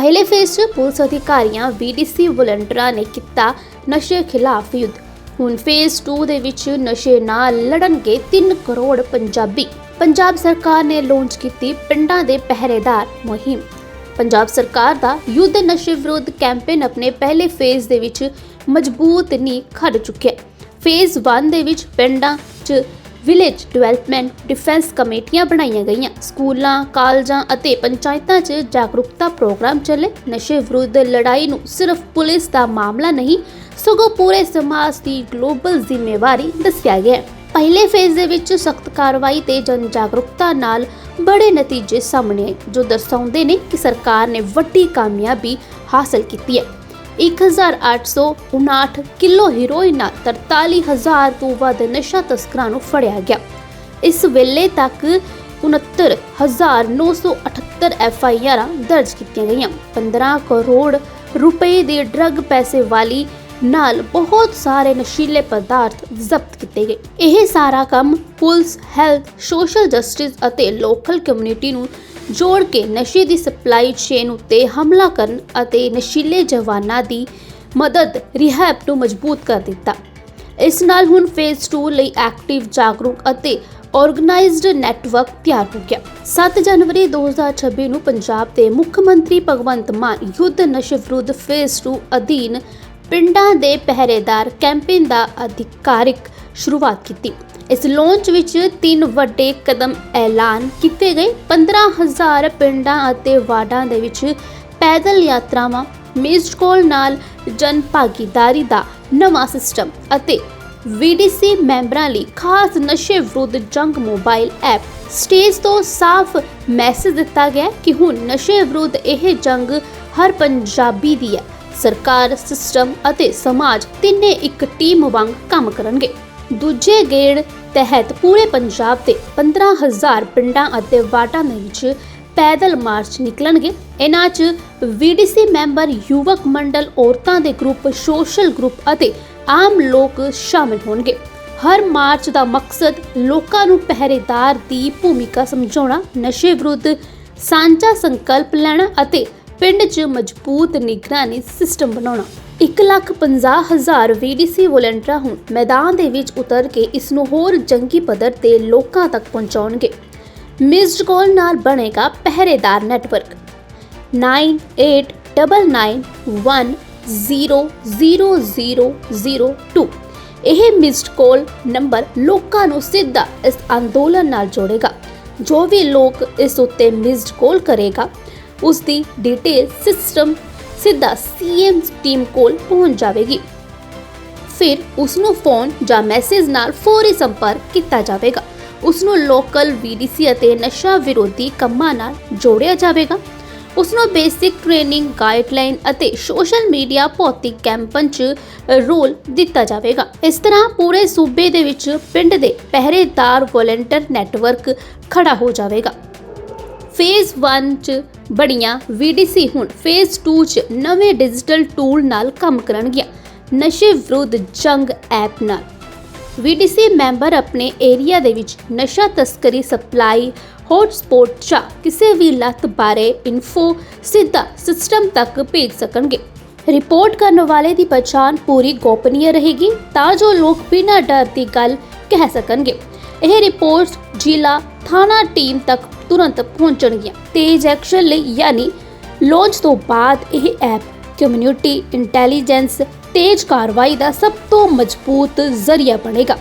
ਪਹਿਲੇ ਫੇਜ਼ 'ਚ ਪੁਲਿਸ ਅਧਿਕਾਰੀਆਂ ਵੀਡੀਸੀ ਵਲੰਟੀਅਰਾਂ ਨੇ ਕੀਤਾ ਨਸ਼ੇ ਖਿਲਾਫ ਯੁੱਧ। ਹੁਣ ਫੇਜ਼ 2 ਦੇ ਵਿੱਚ ਨਸ਼ੇ ਨਾਲ ਲੜਨਗੇ 3 ਕਰੋੜ ਪੰਜਾਬੀ। ਪੰਜਾਬ ਸਰਕਾਰ ਨੇ ਲਾਂਚ ਕੀਤੀ ਪਿੰਡਾਂ ਦੇ ਪਹਿਰੇਦਾਰ ਮੁਹਿੰਮ। ਪੰਜਾਬ ਸਰਕਾਰ ਦਾ ਯੁੱਧ ਨਸ਼ੇ ਵਿਰੁੱਧ ਕੈਂਪੇਨ ਆਪਣੇ ਪਹਿਲੇ ਫੇਜ਼ ਦੇ ਵਿੱਚ ਮਜ਼ਬੂਤ ਨੀ ਖੜ ਚੁੱਕਿਆ। ਫੇਜ਼ 1 ਦੇ ਵਿੱਚ ਪਿੰਡਾਂ 'ਚ ਵਿਲੇਜ ਡਿਵੈਲਪਮੈਂਟ ਡਿਫੈਂਸ ਕਮੇਟੀਆਂ ਬਣਾਈਆਂ ਗਈਆਂ। ਸਕੂਲਾਂ, ਕਾਲਜਾਂ ਅਤੇ ਪੰਚਾਇਤਾਂ 'ਚ ਜਾਗਰੂਕਤਾ ਪ੍ਰੋਗਰਾਮ ਚੱਲੇ। ਨਸ਼ੇ ਵਿਰੁੱਧ ਲੜਾਈ ਨੂੰ ਸਿਰਫ ਪੁਲਿਸ ਦਾ ਮਾਮਲਾ ਨਹੀਂ, ਸਗੋਂ ਪੂਰੇ ਸਮਾਜ ਦੀ ਗਲੋਬਲ ਜ਼ਿੰਮੇਵਾਰੀ ਦੱਸਿਆ ਗਿਆ ਪਹਿਲੇ ਫੇਜ਼ ਦੇ ਵਿੱਚ ਸਖਤ ਕਾਰਵਾਈ ਤੇ ਜਨ ਜਾਗਰੂਕਤਾ ਨਾਲ ਬੜੇ ਨਤੀਜੇ ਸਾਹਮਣੇ ਆਏ, ਜੋ ਦਰਸਾਉਂਦੇ ਨੇ ਕਿ ਸਰਕਾਰ ਨੇ ਵੱਡੀ ਕਾਮਯਾਬੀ ਹਾਸਲ ਕੀਤੀ ਹੈ। 1859 ਕਿਲੋ ਹੀਰੋਇਨ ਨਾਲ 43000 ਤੋਂ ਵੱਧ ਨਸ਼ਾ ਤਸਕਰਾਂ ਨੂੰ ਫੜਿਆ ਗਿਆ। ਇਸ ਵੇਲੇ ਤੱਕ 69978 ਐਫ ਆਈ ਆਰਾਂ ਦਰਜ ਕੀਤੀਆਂ ਗਈਆਂ। 15 ਕਰੋੜ ਰੁਪਏ ਦੇ ਡਰੱਗ ਪੈਸੇ ਵਾਲੀ ਨਾਲ ਬਹੁਤ ਸਾਰੇ ਨਸ਼ੀਲੇ ਪਦਾਰਥ ਜ਼ਬਤ ਕੀਤੇ ਗਏ। ਇਹ ਸਾਰਾ ਕੰਮ ਪੁਲਿਸ, ਹੈਲਥ, ਸੋਸ਼ਲ ਜਸਟਿਸ ਅਤੇ ਲੋਕਲ ਕਮਿਊਨਿਟੀ ਨੂੰ ਜੋੜ ਕੇ ਨਸ਼ੇ ਦੀ ਸਪਲਾਈ ਚੇਨ ਉੱਤੇ ਹਮਲਾ ਕਰਨ ਅਤੇ ਨਸ਼ੀਲੇ ਜਵਾਨਾਂ ਦੀ ਮਦਦ, ਰਿਹੈਬ ਨੂੰ ਮਜ਼ਬੂਤ ਕਰ ਦਿੱਤਾ। ਇਸ ਨਾਲ ਹੁਣ ਫੇਜ਼ 2 ਲਈ ਐਕਟਿਵ ਜਾਗਰੂਕ ਅਤੇ ਆਰਗੇਨਾਈਜ਼ਡ ਨੈਟਵਰਕ ਤਿਆਰ ਹੋ ਗਿਆ। 7 ਜਨਵਰੀ 2026 ਨੂੰ ਪੰਜਾਬ ਦੇ ਮੁੱਖ ਮੰਤਰੀ ਭਗਵੰਤ ਮਾਨ ਯੁੱਧ ਨਸ਼ੇ ਵਿਰੁੱਧ ਫੇਜ਼ 2 ਅਧੀਨ ਪਿੰਡਾਂ ਦੇ ਪਹਿਰੇਦਾਰ ਕੈਂਪੇਨ ਦਾ ਅਧਿਕਾਰਿਕ ਸ਼ੁਰੂਆਤ ਕੀਤੀ। ਇਸ ਲਾਂਚ ਵਿੱਚ ਤਿੰਨ ਵੱਡੇ ਕਦਮ ਐਲਾਨ ਕੀਤੇ ਗਏ। 15000 ਪਿੰਡਾਂ ਅਤੇ ਵਾਰਡਾਂ ਦੇ ਵਿੱਚ ਪੈਦਲ ਯਾਤਰਾਵਾਂ ਮਿਸਡ ਕਾਲ ਨਾਲ ਜਨ ਭਾਗੀਦਾਰੀ ਦਾ ਨਵਾਂ ਸਿਸਟਮ ਅਤੇ ਵੀਡੀਸੀ ਮੈਂਬਰਾਂ ਲਈ ਖਾਸ ਨਸ਼ੇ ਵਿਰੁੱਧ ਜੰਗ ਮੋਬਾਈਲ ਐਪ ਸਟੇਜ ਤੋਂ ਸਾਫ਼ ਮੈਸੇਜ ਦਿੱਤਾ ਗਿਆ ਕਿ ਹੁਣ ਨਸ਼ੇ ਵਿਰੁੱਧ ਇਹ ਜੰਗ ਹਰ ਪੰਜਾਬੀ ਦੀ ਹੈ। ਸਰਕਾਰ ਸਿਸਟਮ ਅਤੇ ਸਮਾਜ ਤਿੰਨੇ ਇੱਕ ਟੀਮ ਵਾਂਗ ਕੰਮ ਕਰਨਗੇ। ਦੂਜੇ ਗੇੜ ਤਹਿਤ ਪੂਰੇ ਪੰਜਾਬ ਦੇ 15000 ਪਿੰਡਾਂ ਅਤੇ ਵਾਰਡਾਂ ਦੇ ਵਿੱਚ ਪੈਦਲ ਮਾਰਚ ਨਿਕਲਣਗੇ। ਇਹਨਾਂ 'ਚ ਵੀਡੀਸੀ ਮੈਂਬਰ, ਯੁਵਕ ਮੰਡਲ, ਔਰਤਾਂ ਦੇ ਗਰੁੱਪ, ਸੋਸ਼ਲ ਗਰੁੱਪ ਅਤੇ ਆਮ ਲੋਕ ਸ਼ਾਮਿਲ ਹੋਣਗੇ। ਹਰ ਮਾਰਚ ਦਾ ਮਕਸਦ ਲੋਕਾਂ ਨੂੰ ਪਹਿਰੇਦਾਰ ਦੀ ਭੂਮਿਕਾ ਸਮਝਾਉਣਾ, ਨਸ਼ੇ ਵਿਰੁੱਧ ਸਾਂਝਾ ਸੰਕਲਪ ਲੈਣਾ ਅਤੇ ਪਿੰਡ 'ਚ ਮਜ਼ਬੂਤ ਨਿਗਰਾਨੀ ਸਿਸਟਮ ਬਣਾਉਣਾ। 1,50,000 ਵੀਡੀਸੀ ਵਲੰਟੀਅਰ ਹੁਣ ਮੈਦਾਨ ਦੇ ਵਿੱਚ ਉਤਰ ਕੇ ਇਸ ਨੂੰ ਹੋਰ ਜੰਗੀ ਪੱਧਰ ਤੇ ਲੋਕਾਂ ਤੱਕ ਪਹੁੰਚਾਉਣਗੇ। ਮਿਸਡ ਕਾਲ ਨਾਲ ਬਣੇਗਾ ਪਹਿਰੇਦਾਰ ਨੈਟਵਰਕ। 9889100002 ਇਹ ਮਿਸਡ ਕਾਲ ਨੰਬਰ ਲੋਕਾਂ ਨੂੰ ਸਿੱਧਾ ਇਸ ਅੰਦੋਲਨ ਨਾਲ ਜੋੜੇਗਾ। ਜੋ ਵੀ ਲੋਕ ਇਸ ਉੱਤੇ ਮਿਸਡ ਕਾਲ ਕਰੇਗਾ ਉਸ ਦੀ ਡਿਟੇਲ ਸਿਸਟਮ ਸਿੱਧਾ ਸੀਐਮ ਟੀਮ ਕੋਲ ਪਹੁੰਚ ਜਾਵੇਗੀ। ਫਿਰ ਉਸ ਨੂੰ ਫੋਨ ਜਾਂ ਮੈਸੇਜ ਨਾਲ ਫੌਰੀ ਸੰਪਰਕ ਕੀਤਾ ਜਾਵੇਗਾ। ਉਸ ਨੂੰ ਲੋਕਲ ਵੀਡੀਸੀ ਅਤੇ ਨਸ਼ਾ ਵਿਰੋਧੀ ਕੰਮਾਂ ਨਾਲ ਜੋੜਿਆ ਜਾਵੇਗਾ। ਉਸ ਨੂੰ ਬੇਸਿਕ ਟ੍ਰੇਨਿੰਗ ਗਾਈਡਲਾਈਨ ਅਤੇ ਸੋਸ਼ਲ ਮੀਡੀਆ ਭੌਤਿਕ ਕੈਂਪਨ 'ਚ ਰੋਲ ਦਿੱਤਾ ਜਾਵੇਗਾ। ਇਸ ਤਰ੍ਹਾਂ ਪੂਰੇ ਸੂਬੇ ਦੇ ਵਿੱਚ ਪਿੰਡ ਦੇ ਪਹਿਰੇਦਾਰ ਵੋਲੰਟੀਅਰ ਨੈਟਵਰਕ ਖੜਾ ਹੋ ਜਾਵੇਗਾ। ਫੇਜ਼ 1 ਚ ਬੜੀਆਂ ਵੀਡੀਸੀ ਹੁਣ ਫੇਜ਼ 2 ਚ ਨਵੇਂ ਡਿਜੀਟਲ ਟੂਲ ਨਾਲ ਕੰਮ ਕਰਨਗੀਆਂ। ਨਸ਼ੇ ਵਿਰੁੱਧ ਜੰਗ ਐਪ ਨਾਲ। ਵੀਡੀਸੀ ਮੈਂਬਰ ਆਪਣੇ ਏਰੀਆ ਦੇ ਵਿੱਚ ਨਸ਼ਾ ਤਸਕਰੀ ਸਪਲਾਈ ਹੌਟਸਪੌਟ ਜਾਂ ਕਿਸੇ ਵੀ ਲੱਤ ਬਾਰੇ ਇਨਫੋ ਸਿੱਧਾ ਸਿਸਟਮ ਤੱਕ ਭੇਜ ਸਕਣਗੇ। ਰਿਪੋਰਟ ਕਰਨ ਵਾਲੇ ਦੀ ਪਛਾਣ ਪੂਰੀ ਗੋਪਨੀय ਰਹੇਗੀ, ਤਾਂ ਜੋ ਲੋਕ ਬਿਨਾਂ ਡਰ ਦੀ ਗੱਲ ਕਹਿ ਸਕਣਗੇ। ਇਹ ਰਿਪੋਰਟ ਜ਼ਿਲ੍ਹਾ ਥਾਣਾ ਟੀਮ ਤੱਕ ਤੁਰੰਤ ਪਹੁੰਚਣਗੀਆਂ। ਤੇਜ਼ ਐਕਸ਼ਨ ਲਈ ਯਾਨੀ ਲਾਂਚ ਤੋਂ ਬਾਅਦ ਇਹ ਐਪ ਕਮਿਊਨਿਟੀ ਇੰਟੈਲੀਜੈਂਸ ਤੇਜ਼ ਕਾਰਵਾਈ ਦਾ ਸਭ ਤੋਂ ਮਜ਼ਬੂਤ ਜ਼ਰੀਆ ਬਣੇਗਾ।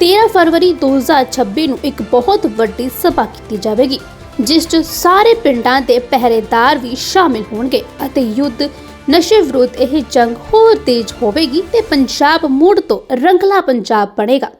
13 ਫਰਵਰੀ 2026 ਨੂੰ ਇੱਕ ਬਹੁਤ ਵੱਡੀ ਸਭਾ ਕੀਤੀ ਜਾਵੇਗੀ, ਜਿਸ 'ਚ ਸਾਰੇ ਪਿੰਡਾਂ ਦੇ ਪਹਿਰੇਦਾਰ ਵੀ ਸ਼ਾਮਿਲ ਹੋਣਗੇ ਅਤੇ ਯੁੱਧ ਨਸ਼ੇ ਵਿਰੁੱਧ ਇਹ ਜੰਗ ਹੋਰ ਤੇਜ਼ ਹੋਵੇਗੀ ਤੇ ਪੰਜਾਬ ਮੁੜ ਤੋਂ ਰੰਗਲਾ ਪੰਜਾਬ ਬਣੇਗਾ।